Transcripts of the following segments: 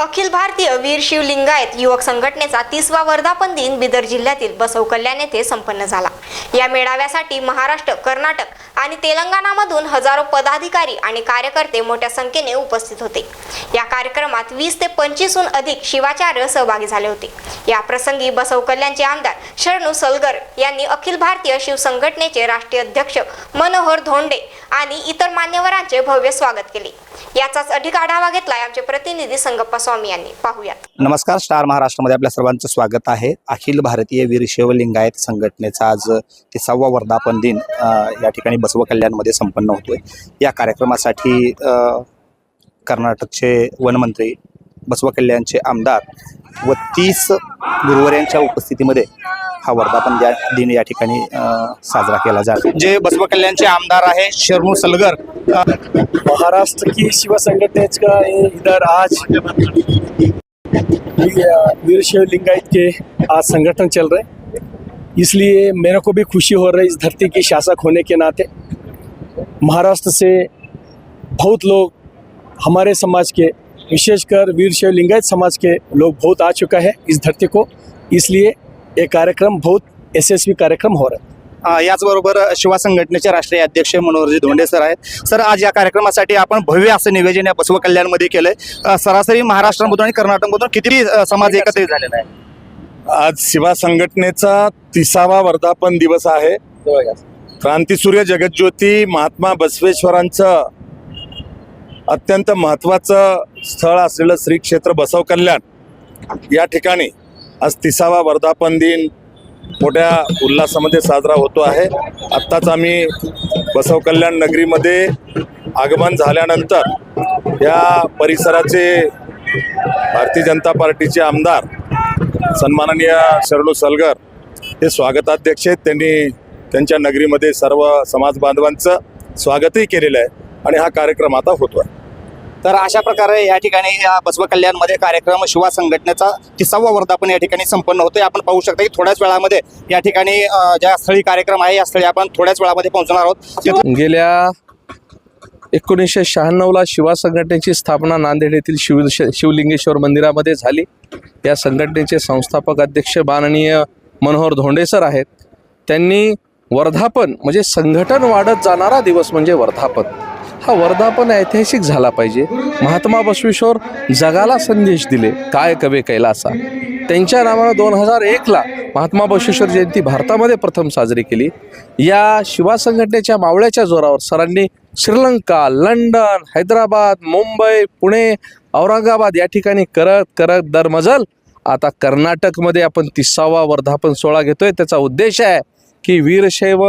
अखिल भारतीय वीर शिवलिंगायत युवक संघटनेचा तिसवा वर्धापन दिन बिदर जिल्ह्यातील बसव कल्याण येथे संपन्न झाला. या मेळाव्यासाठी महाराष्ट्र कर्नाटक आणि तेलंगणामधून हजारो पदाधिकारी आणि कार्यकर्ते मोठ्या संख्येने उपस्थित होते. या कार्यक्रमात वीस ते पंचवीसहून अधिक शिवाचार्य सहभागी झाले होते. या प्रसंगी बसव कल्याणचे आमदार शरणू सलगर यांनी अखिल भारतीय शिवसंघटनेचे राष्ट्रीय अध्यक्ष मनोहर धोंडे आणि इतर मान्यवरांचे भव्य स्वागत केले. याचाच अधिक आढावा घेतला आमचे प्रतिनिधी संगप्पा स्वामी यांनी. पाहूयात. नमस्कार स्टार महाराष्ट्रामध्ये आपल्या सर्वांचं स्वागत आहे. अखिल भारतीय वीरशैव लिंगायत संघटनेचा आज ते सव्वा वर्धापन दिन या ठिकाणी बसव कल्याणमध्ये संपन्न होतोय. या कार्यक्रमासाठी कर्नाटकचे वनमंत्री बसव कल्याणचे आमदार व तीस गुरुवाऱ्यांच्या उपस्थितीमध्ये हा वर्धापन द्या दिन या ठिकाणी साजरा केला जातो. जे बसव कल्याणचे आमदार आहे शरणू सलगर महाराष्ट्र की शिव संगठन का ये इधर आज? वीर शिव लिंगायत के आज संगठन चल रहे इसलिए मेरे को भी खुशी हो रही इस धरती की शासक होने के नाते। महाराष्ट्र से बहुत लोग हमारे समाज के विशेषकर वीर शिव लिंगायत समाज के लोग बहुत आ चुका है इस धरती को। इसलिए ये कार्यक्रम बहुत यशस्वी कार्यक्रम हो रहा है। याचबरोबर शिवा संघटनेचे राष्ट्रीय अध्यक्ष मनोहरजी धोंडे सर आहेत. सर आज या कार्यक्रमासाठी आपण भव्य असं नियोजन या बसव कल्याणमध्ये केलंय सरासरी महाराष्ट्रामधून आणि कर्नाटकमधून किती समाज एकत्रित झालेला आहे? आज शिवा संघटनेचा तिसावा वर्धापन दिवस आहे. क्रांतीसूर्य जगज्योती महात्मा बसवेश्वरांचं अत्यंत महत्त्वाचं स्थळ असलेलं श्री क्षेत्र बसव कल्याण. या ठिकाणी आज तिसावा वर्धापन दिन मोठ्या उल्हासामध्ये साजरा होतो आहे. आत्ताच आम्ही बसव कल्याण नगरीमध्ये आगमन झाल्यानंतर या परिसराचे भारतीय जनता पार्टीचे आमदार सन्माननीय शरणू सलगर हे स्वागताध्यक्ष आहेत. त्यांनी त्यांच्या नगरीमध्ये सर्व समाज बांधवांचं स्वागतही केलेलं आहे आणि हा कार्यक्रम आता होतो आहे तर अशा प्रकारे या ठिकाणी या बसव कल्याणमध्ये कार्यक्रम शिवा संघटनेचा तिसावा वर्धापन या ठिकाणी संपन्न होतोय. आपण पाहू शकता की थोड्याच वेळामध्ये या ठिकाणी ज्या स्थळी कार्यक्रम आहे या स्थळी आपण थोड्याच वेळामध्ये पोहोचणार आहोत. तिथून गेल्या एकोणीसशे शहाण्णवला शिवा संघटनेची स्थापना नांदेड येथील शिव शिवलिंगेश्वर मंदिरामध्ये झाली. या संघटनेचे संस्थापक अध्यक्ष माननीय मनोहर धोंडे सर आहेत. त्यांनी वर्धापन म्हणजे संघटन वाढत जाणारा दिवस म्हणजे वर्धापन. हा वर्धापन ऐतिहासिक झाला पाहिजे. महात्मा बसवेश्वर जगाला संदेश दिले काय कवे कैलासा. त्यांच्या नावानं दोन हजार एकला महात्मा बसवेश्वर जयंती भारतामध्ये प्रथम साजरी केली. या शिवा संघटनेच्या मावळ्याच्या जोरावर सरांनी श्रीलंका लंडन हैदराबाद मुंबई पुणे औरंगाबाद या ठिकाणी करत करत दरमजल. आता कर्नाटकमध्ये आपण तिसावा वर्धापन सोहळा घेतोय. त्याचा उद्देश आहे की वीरशैव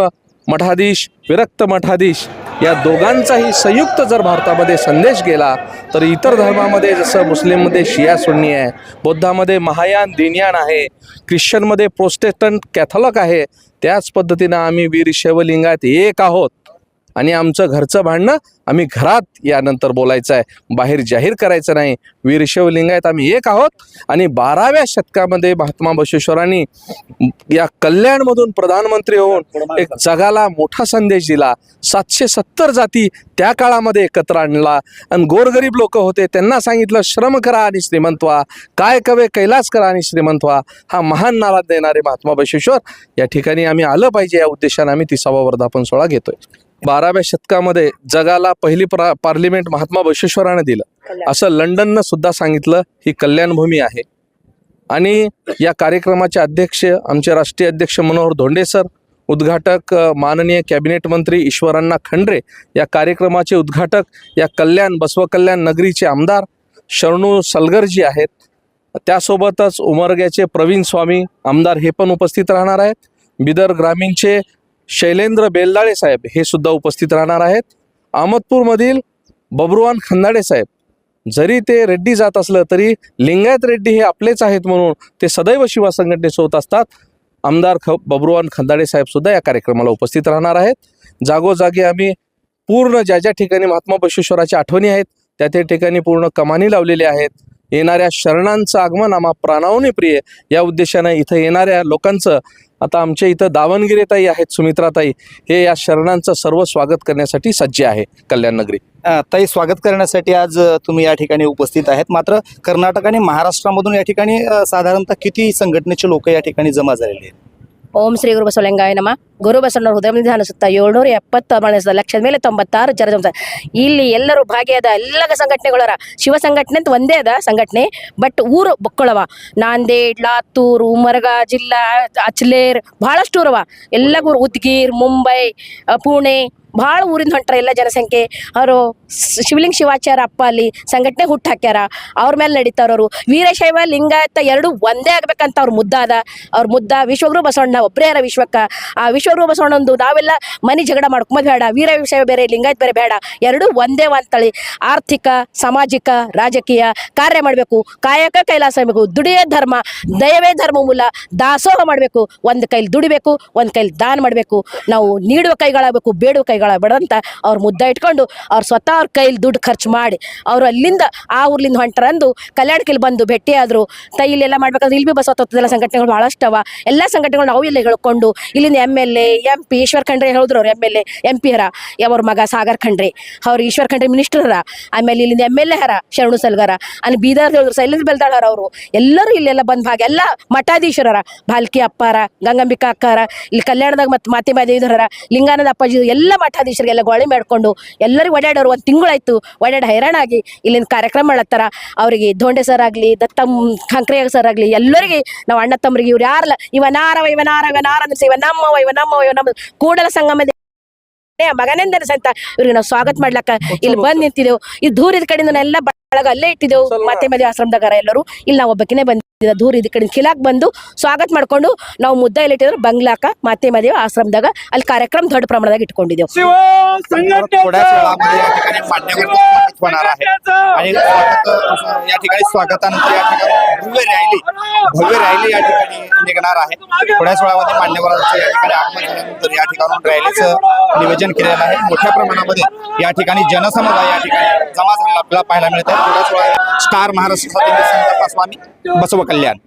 मठाधीश विरक्त मठाधीश या दोघांचाही संयुक्त जर भारतामध्ये संदेश गेला तर इतर धर्मामध्ये जसं मुस्लिममध्ये शिया सुन्नी आहे बौद्धामध्ये महायान दिनयान आहे ख्रिश्चनमध्ये प्रोस्टेस्टंट कॅथॉलिक आहे त्याच पद्धतीनं आम्ही वीर शैवलिंगात एक आहोत. आणि आमचं घरचं भांडणं आम्ही घरात यानंतर बोलायचं आहे. बाहेर जाहीर करायचं नाही. वीर शिवलिंगायत आम्ही एक आहोत. आणि बाराव्या शतकामध्ये महात्मा बसवेश्वरांनी या कल्याणमधून प्रधानमंत्री होऊन एक जगाला मोठा संदेश दिला. सातशे सत्तर जाती त्या काळामध्ये एकत्र आणला. आणि गोरगरीब लोक होते त्यांना सांगितलं श्रम करा आणि श्रीमंत व्हा. काय कवे कैलास करा आणि श्रीमंत व्हा. हा महान नारा देणारे महात्मा बसवेश्वर. या ठिकाणी आम्ही आलं पाहिजे या उद्देशाने आम्ही तिसावा वर्धापन सोहळा घेतोय. बाराव्या शतकामध्ये जगाला पहिली प्रा पार्लिमेंट महात्मा बसवेश्वराने दिलं. असं लंडननं सुद्धा सांगितलं ही कल्याणभूमी आहे. आणि या कार्यक्रमाचे अध्यक्ष आमचे राष्ट्रीय अध्यक्ष मनोहर धोंडे सर उद्घाटक माननीय कॅबिनेट मंत्री ईश्वरांना खंडरे या कार्यक्रमाचे उद्घाटक या कल्याण बसव कल्याण नगरीचे आमदार शरणू सलगरजी आहेत. त्यासोबतच उमरग्याचे प्रवीण स्वामी आमदार हे पण उपस्थित राहणार आहेत. बिदर ग्रामीणचे शैलेंद्र बेलदाळे साहेब हे सुद्धा उपस्थित राहणार आहेत. अहमदपूरमधील बबरुवान खंदाडे साहेब जरी ते रेड्डी जात असलं तरी लिंगायत रेड्डी हे आपलेच आहेत म्हणून ते सदैव शिवा संघटनेसोबत असतात. आमदार ख बबरुवान खंदाडे साहेब सुद्धा या कार्यक्रमाला उपस्थित राहणार आहेत. जागोजागी आम्ही पूर्ण ज्या ज्या ठिकाणी महात्मा बशेश्वराच्या आठवणी आहेत त्या त्या ठिकाणी पूर्ण कमानी लावलेल्या आहेत. येणाऱ्या शरणांचं आगमन आम्हा प्राणावने प्रिय या उद्देशानं इथं येणाऱ्या लोकांचं आता आमच्या इथं दावणगिरीताई आहेत सुमित्राताई हे या शरणांचं सर्व स्वागत करण्यासाठी सज्ज आहे कल्याण नगरी. ताई स्वागत करण्यासाठी आज तुम्ही या ठिकाणी उपस्थित आहेत. मात्र कर्नाटक आणि महाराष्ट्रामधून या ठिकाणी साधारणतः किती संघटनेचे लोक या ठिकाणी जमा झालेले आहेत? ಓಂ ಶ್ರೀ ಗುರು ಬಸವಲಿಂಗಾಯ ನಮ. ಗುರು ಬಸವಣ್ಣವ್ರ ಹೃದಯ ನಿಧಾನ ಸುತ್ತ ಏಳ್ನೂರ ಎಪ್ಪತ್ತು ಮಣಿಸಿದ ಲಕ್ಷದ ಮೇಲೆ ತೊಂಬತ್ತಾರು ಜನ ಇಲ್ಲಿ ಎಲ್ಲರೂ ಭಾಗಿಯಾದ ಎಲ್ಲ ಸಂಘಟನೆಗಳರ ಶಿವ ಸಂಘಟನೆ ಅಂತ ಒಂದೇ ಅದ ಸಂಘಟನೆ, ಬಟ್ ಊರು ಬಕ್ಕಳವ. ನಾಂದೇಡ್ ಲಾತೂರು ಮರಗ ಜಿಲ್ಲಾ, ಅಚ್ಲೇರ್ ಬಹಳಷ್ಟು ಊರವ. ಎಲ್ಲ ಊರು ಉದ್ಗೀರ್, ಮುಂಬೈ ಪುಣೆ ಭಾಳ ಊರಿಂದ ಹೊಂಟ್ರ ಎಲ್ಲ ಜನಸಂಖ್ಯೆ. ಅವರು ಶಿವಲಿಂಗ ಶಿವಾಚಾರ ಅಪ್ಪ ಅಲ್ಲಿ ಸಂಘಟನೆ ಹುಟ್ಟು ಹಾಕ್ಯಾರ. ಅವ್ರ ಮೇಲೆ ನಡೀತಾರವರು ವೀರಶೈವ, ಲಿಂಗಾಯತ ಎರಡು ಒಂದೇ ಆಗ್ಬೇಕಂತ ಅವ್ರ ಮುದ್ದಾದ ಅವ್ರ ಮುದ್ದ ವಿಶ್ವಗುರು ಬಸವಣ್ಣ ಒಬ್ಬರೇ ಅರ ವಿಶ್ವಕ್ಕ. ಆ ವಿಶ್ವಗುರು ಬಸವಣ್ಣಂದು ನಾವೆಲ್ಲ ಮನೆ ಜಗಳ ಮಾಡ್ಕೊಂಬೋದು ಬೇಡ. ವೀರ ವಿಷಯ ಬೇರೆ, ಲಿಂಗಾಯತ ಬೇರೆ ಬೇಡ. ಎರಡು ಒಂದೇ ಅಂತಳಿ ಆರ್ಥಿಕ, ಸಾಮಾಜಿಕ, ರಾಜಕೀಯ ಕಾರ್ಯ ಮಾಡಬೇಕು. ಕಾಯಕ ಕೈಲಾಸ ಮಾಡಬೇಕು ದುಡಿಯೇ ಧರ್ಮ, ದಯವೇ ಧರ್ಮ ಮೂಲ ದಾಸೋಹ ಮಾಡಬೇಕು. ಒಂದು ಕೈಲಿ ದುಡಿಬೇಕು, ಒಂದು ಕೈಲಿ ದಾನ ಮಾಡಬೇಕು. ನಾವು ನೀಡುವ ಕೈಗಳಾಗಬೇಕು, ಬೇಡುವ ಕೈಗಳಾಗಬೇಡಂತ ಅವ್ರ ಮುದ್ದ ಇಟ್ಕೊಂಡು ಅವ್ರು ಸ್ವತಃ ಅವ್ರ ಕೈಲಿ ದುಡ್ಡು ಖರ್ಚು ಮಾಡಿ ಅವರು ಅಲ್ಲಿಂದ ಆ ಊರ್ಲಿಂದ ಹೊಂಟರಂದು ಕಲ್ಯಾಣಕ್ಕೆ ಬಂದು ಭೇಟಿ ಆದರು. ತೈ ಇಲ್ಲೆಲ್ಲ ಮಾಡ್ಬೇಕಾದ್ರೆ ಇಲ್ಲಿ ಬಿ ಬಸ್ ತತ್ವದೆಲ್ಲ ಸಂಘಟನೆಗಳು ಭಾಳಷ್ಟು ಅವ ಎಲ್ಲ ಸಂಘಟನೆಗಳು ನಾವು ಇಲ್ಲಿ ಹೇಳ್ಕೊಂಡು ಇಲ್ಲಿಂದ M L A M P Eshwar Khandre ಹೇಳಿದ್ರು ಅವ್ರು M L A M P ಹರ. ಅವ್ರ ಮಗ ಸಾಗರ್ ಖಂಡ್ರೆ, ಅವ್ರು ಈಶ್ವರ್ ಖಂಡ್ರೆ ಮಿನಿಸ್ಟರ್ ಹರ. ಆಮೇಲೆ ಇಲ್ಲಿಂದ ಎಂ ಎಲ್ ಎ ಹರ, ಶರಣು ಸಲ್ಗಾರ. ಅಲ್ಲಿ ಬೀದರ್ ಹೇಳಿದ್ರು ಸೈಲೆಂಟ್ ಬೆಲ್ದಾಳರ ಅವರು. ಎಲ್ಲರೂ ಇಲ್ಲೆಲ್ಲ ಬಂದ ಭಾಗ ಎಲ್ಲ ಮಠಾಧೀಶರರ ಭಾಲ್ಕಿ ಅಪ್ಪಾರ, ಗಂಗಾಂಬಿಕಾ ಅಕ್ಕಾರ, ಇಲ್ಲಿ ಕಲ್ಯಾಣದಾಗ ಮತ್ತು ಮಾತೆ ಮಾದೇವಿದರರ ಲಿಂಗಾನಂದ ಅಪ್ಪಾಜಿ ಎಲ್ಲ ಮಠಾಧೀಶರಿಗೆಲ್ಲ ಗೋಳಿ ಮಾಡ್ಕೊಂಡು ಎಲ್ಲರಿಗೂ ಓಡಾಡೋರು ಒಂದು ತಿಂಗಳಾಯ್ತು ಓಡಾಡಿ ಹೈರಾಣಾಗಿ ಇಲ್ಲಿನ ಕಾರ್ಯಕ್ರಮ ಮಾಡತ್ತಾರ. ಅವರಿಗೆ ದೊಂಡೆ ಸರ್ ಆಗಲಿ ದತ್ತಮ್ ಖಂಕ್ರೆ ಸರ್ ಆಗಲಿ ಎಲ್ಲರಿಗೆ ನಾವು ಅಣ್ಣ ತಮ್ಮರಿಗೆ ಇವ್ರು ಯಾರಲ್ಲ ಇವ ನಾರವ ಇವ ನಾರ ಇವ ನಾರ ಅಂದ್ರೆ ಇವ ನಮ್ಮವ ಇವ ನಮ್ಮವ ಇವ ನಮ್ಮ ಕೂಡಲ ಸಂಗಮ ಮಗನೆಂದರೆ ಸಂತ ಇವ್ರಿಗೆ ನಾವು ಸ್ವಾಗತ ಮಾಡ್ಲಕ್ಕ. ಇಲ್ಲಿ ಬಂದ್ ನಿಂತಿದ್ದೆವು ಈ ದೂರದ ಕಡೆಯಿಂದ ಎಲ್ಲ ಬಳಗ ಅಲ್ಲೇ ಇಟ್ಟಿದ್ದೆವು ಮತ್ತೆ ಮದುವೆ ಆಶ್ರಮದಾಗ ಎಲ್ಲರೂ. ಇಲ್ಲಿ ನಾವು ಒಬ್ಬಕಿನೇ ಬಂದಿದ್ದ ದೂರ ಇದ ಕಡೆ ಕಿಲಾಕ್ ಬಂದು ಸ್ವಾಗತ ಮಾಡ್ಕೊಂಡು ನಾವು ಮುದ್ದ ಇಲ್ಲಿ ಇಟ್ಟಿದ್ರು ಬಂಗ್ಲಾಕ ಮತ್ತೆ ಮದುವೆ ಆಶ್ರಮದಾಗ ಅಲ್ಲಿ ಕಾರ್ಯಕ್ರಮ ದೊಡ್ಡ ಪ್ರಮಾಣದಾಗ ಇಟ್ಕೊಂಡಿದ್ದೆವು थोड्याच वेळामध्ये या ठिकाणी मान्यवर उपस्थित होणार आहे आणि स्वागत- या ठिकाणी स्वागतानंतर या ठिकाणी भव्य रॅली भव्य रॅली या ठिकाणी निघणार आहे थोड्याच वेळामध्ये मान्यवरांचं या ठिकाणी आगमन झाल्यानंतर या ठिकाणून रॅलीचं नियोजन केलेलं आहे मोठ्या प्रमाणामध्ये या ठिकाणी जनसमुदाय या ठिकाणी जमा झालेला आपल्याला पाहायला मिळत आहे थोड्याच वेळा स्टार महाराष्ट्र स्वामी बसव कल्याण